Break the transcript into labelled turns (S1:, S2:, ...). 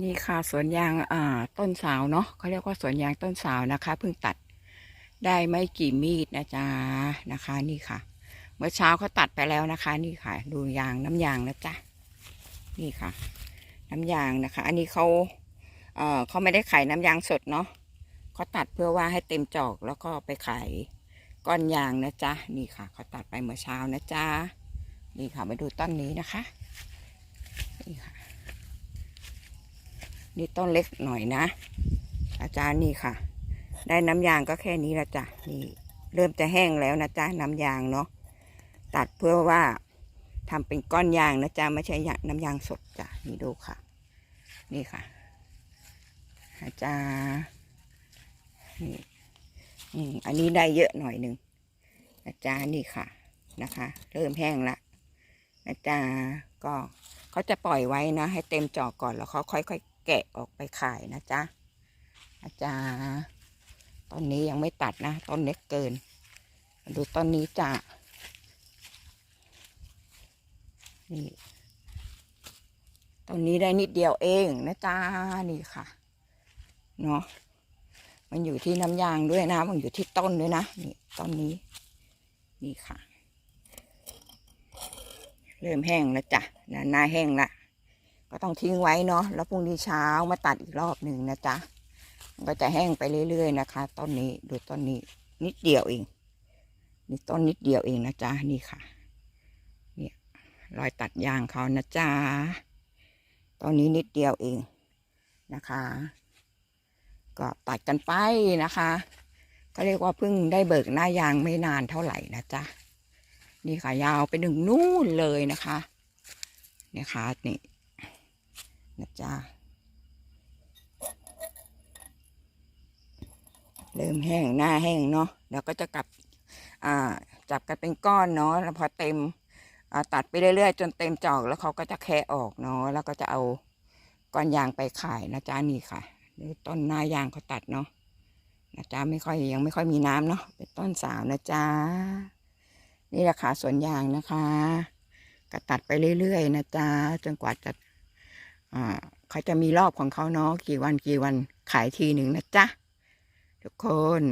S1: นี่ค่ะสวนยางอ่าต้นสาวเนาะเขาเรียกว่าสวนยางต้นสาวนะคะเพิ่งตัดได้ไม่กี่มีดนะจ๊ะนะคะ นี่ค่ะ เมื่อเช้าเขาตัดไปแล้วนะคะ นี่ค่ะ ดูยางน้ำยางนะจ๊ะนี่ค่ะ น้ำยางนะคะ อันนี้เขาเอ่อเขาไม่ได้ขายน้ำยางสดเนาะเขาตัดเพื่อว่าให้เต็มจอกแล้วก็ไปขายก้อนยางนะจ๊ะนี่ค่ะเขาตัดไปเมื่อเช้านะจ๊ะนี่ค่ะมาดูต้นนี้นะคะนี่ค่ะ นี่ต้นเล็กหน่อยนะ อาจารย์นี่ค่ะ ได้น้ำยางก็แค่นี้ละจ้ะนี่เริ่มจะแห้งแล้วนะจ๊ะน้ำยางเนาะตัดเพื่อว่าทำเป็นก้อนยางนะจ๊ะไม่ใช่ยน้ำยางสดจ้ะนี่ดูค่ะ นี่ค่ะอาจารย์นี่อันนี้ได้เยอะหน่อยหนึ่งนะจ๊ะนี่ค่ะนะคะ เริ่มแห้งละนะจ๊ะก็เขาจะปล่อยไว้นะ ให้เต็มจอกก่อนแล้วเขาค่อยๆ แกะออกไปขายนะจ๊ะอาจารย์ต้นนี้ยังไม่ตัดนะต้นเล็กเกิน ดูต้นนี้จ้ะนี่ต้นนี้ได้นิดเดียวเองนะจ๊ะนี่ค่ะเนาะมันอยู่ที่น้ำยางด้วยนะ มันอยู่ที่ต้นด้วยนะนี่ต้นนี้ นี่ค่ะ เริ่มแห้งแล้วจ้ะหน้าแห้งละ ก็ต้องทิ้งไว้เนาะแล้วพรุ่งนี้เช้ามาตัดอีกรอบหนึ่งนะจ๊ะก็จะแห้งไปเรื่อยๆนะคะต้นนี้ดูต้นนี้นิดเดียวเอง นี่ต้นนิดเดียวเองนะจ๊ะนี่ค่ะ เนี่ยรอยตัดยางเขานะจ๊ะต้นนี้นิดเดียวเองนะคะ ก็ตัดกันไปนะคะก็เรียกว่าเพิ่งได้เบิกหน้ายางไม่นานเท่าไหร่นะจ๊ะนี่ค่ะยาวไปถึงนู่นเลยนะคะนี่ค่ะนี่ นะจ๊ะเริ่มแห้งหน้าแห้งเนาะแล้วก็จะกลับอ่าจับกันเป็นก้อนเนาะแล้วพอเต็มตัดไปเรื่อยๆ จนเต็มจอกแล้วเขาก็จะแคะออกเนาะแล้วก็จะเอาก้อนยางไปขายนะจ๊ะนี่ค่ะนี่ต้นหน้ายางเขาตัดเนาะนะจ๊ะไม่ค่อยยังไม่ค่อยมีน้ำเนาะเป็นต้นสาวนะจ๊ะนี่แหละค่ะสวนยางนะคะ ก็ตัดไปเรื่อยๆ นะจ๊ะจนกว่าจะ อ่าเขาจะมีรอบของเขาเนาะกี่วันกี่วันขายทีหนึ่งนะจ๊ะทุกคน